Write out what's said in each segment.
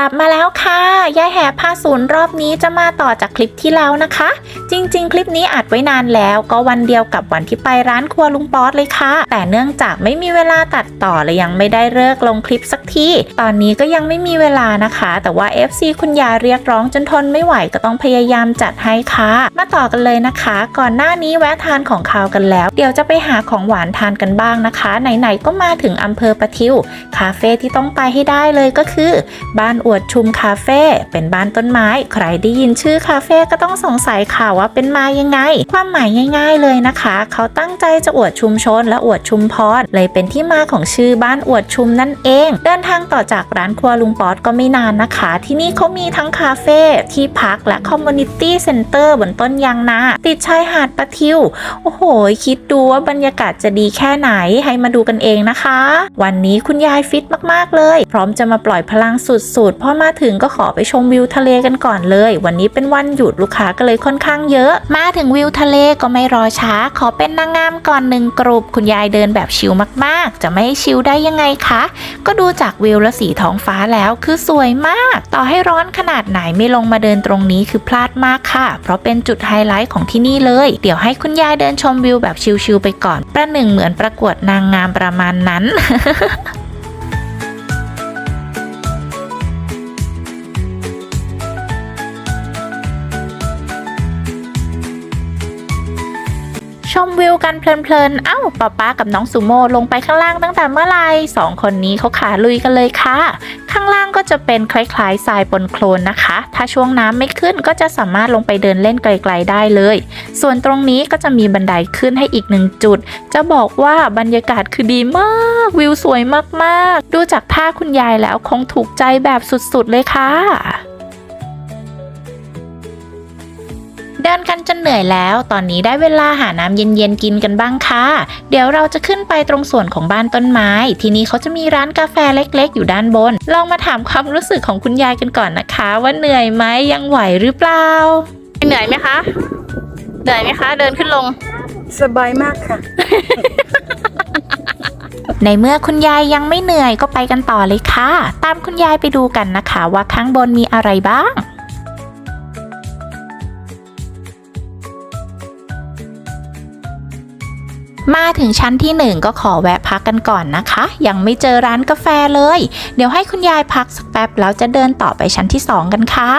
ลับมาแล้วค่ะยายแห่พาศูนย์รอบนี้จะมาต่อจากคลิปที่แล้วนะคะ จริง ๆ คลิปนี้อัดไว้นานแล้วก็วันเดียวกับวันที่ไปร้านครัวลุงป๊อตเลยค่ะ แต่เนื่องจากไม่มีเวลาตัดต่อเลยยังไม่ได้เลิกลงคลิปสักทีตอนนี้ก็ยังไม่มีเวลานะคะ แต่ว่า FC คุณยายเรียกร้องจนทนไม่ไหวก็ต้องพยายามจัดให้ค่ะ มาต่อกันเลยนะคะ ก่อนหน้านี้แวะทานของคาวกันแล้ว เดี๋ยวจะไปหาของหวานทานกันบ้างนะคะไหนๆก็มาถึงอำเภอปะทิวคาเฟ่ที่ต้องไปให้ได้เลยก็คือ บ้านออวดชุมคาเฟ่เป็นบ้านต้นไม้ ใครได้ยินชื่อคาเฟ่ก็ต้องสงสัยค่ะว่าเป็นมายังไง ความหมายง่าย ๆเลยนะคะ เขาตั้งใจจะอวดชุมชน และอวดชุมพรเลยเป็นที่มาของชื่อบ้านอวดชุมนั่นเอง เดินทางต่อจากร้านครัวลุงป๊อตก็ไม่นานนะคะ ที่นี่เขามีทั้งคาเฟ่ที่พักและคอมมูนิตี้เซ็นเตอร์บนต้นยางนาติดชายหาดปะทิว โอ้โห คิดดูว่าบรรยากาศจะดีแค่ไหนให้มาดูกันเองนะคะ วันนี้คุณยายฟิตมากๆเลย พร้อมจะมาปล่อยพลังสุดๆพอมาถึงก็ขอไปชมวิวทะเลกันก่อนเลย วันนี้เป็นวันหยุดลูกค้าก็เลยค่อนข้างเยอะ มาถึงวิวทะเลก็ไม่รอช้า ขอเป็นนางงามก่อนหนึ่งกลุ่มคุณยายเดินแบบชิลมาก ๆ จะไม่ชิลได้ยังไงคะ ก็ดูจากวิวและสีท้องฟ้าแล้วคือสวยมาก ต่อให้ร้อนขนาดไหนไม่ลงมาเดินตรงนี้คือพลาดมากค่ะ เพราะเป็นจุดไฮไลท์ของที่นี่เลย เดี๋ยวให้คุณยายเดินชมวิวแบบชิลๆไปก่อน ประหนึ่งเหมือนประกวดนางงามประมาณนั้น มวิวกันเพลินๆ เอ้าป้าป้ากับน้องสุโม่ลงไปข้างล่างตั้งแต่เมื่อไหร่สองคนนี้เขาขาลุยกันเลยค่ะ ข้างล่างก็จะเป็นคล้ายๆทรายปนโคลนนะคะ ถ้าช่วงน้ำไม่ขึ้นก็จะสามารถลงไปเดินเล่นไกลๆได้เลย ส่วนตรงนี้ก็จะมีบันไดขึ้นให้อีกหนึ่งจุด จะบอกว่าบรรยากาศคือดีมาก วิวสวยมากๆ ดูจากท่าคุณยายแล้วคงถูกใจแบบสุดๆเลยค่ะ เดินกันจนเหนื่อยแล้ว ตอนนี้ได้เวลาหาน้ำเย็นๆกินกันบ้างค่ะ เดี๋ยวเราจะขึ้นไปตรงส่วนของบ้านต้นไม้ ที่นี่เขาจะมีร้านกาแฟเล็กๆ อยู่ด้านบน ลองมาถามความรู้สึกของคุณยายกันก่อนนะคะ ว่าเหนื่อยไหมยังไหวหรือเปล่า เหนื่อยไหมคะ เหนื่อยไหมคะ เดินขึ้นลง สบายมากค่ะ ในเมื่อคุณยายยังไม่เหนื่อยก็ไปกันต่อเลยค่ะ ตามคุณยายไปดูกันนะคะ ว่าข้างบนมีอะไรบ้าง มาถึงชั้นที่หนึ่งก็ขอแวะพักกันก่อนนะคะ ยังไม่เจอร้านกาแฟเลย เดี๋ยวให้คุณยายพักสักแป๊บแล้วจะเดินต่อไปชั้นที่สองกันค่ะ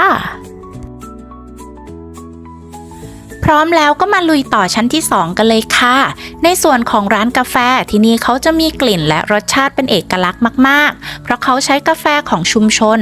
พร้อมแล้วก็มาลุยต่อชั้นที่ 2 กันเลยค่ะ ในส่วนของร้านกาแฟที่นี่เขาจะมีกลิ่นและรสชาติเป็นเอกลักษณ์มาก ๆ เพราะเขาใช้กาแฟของชุมชน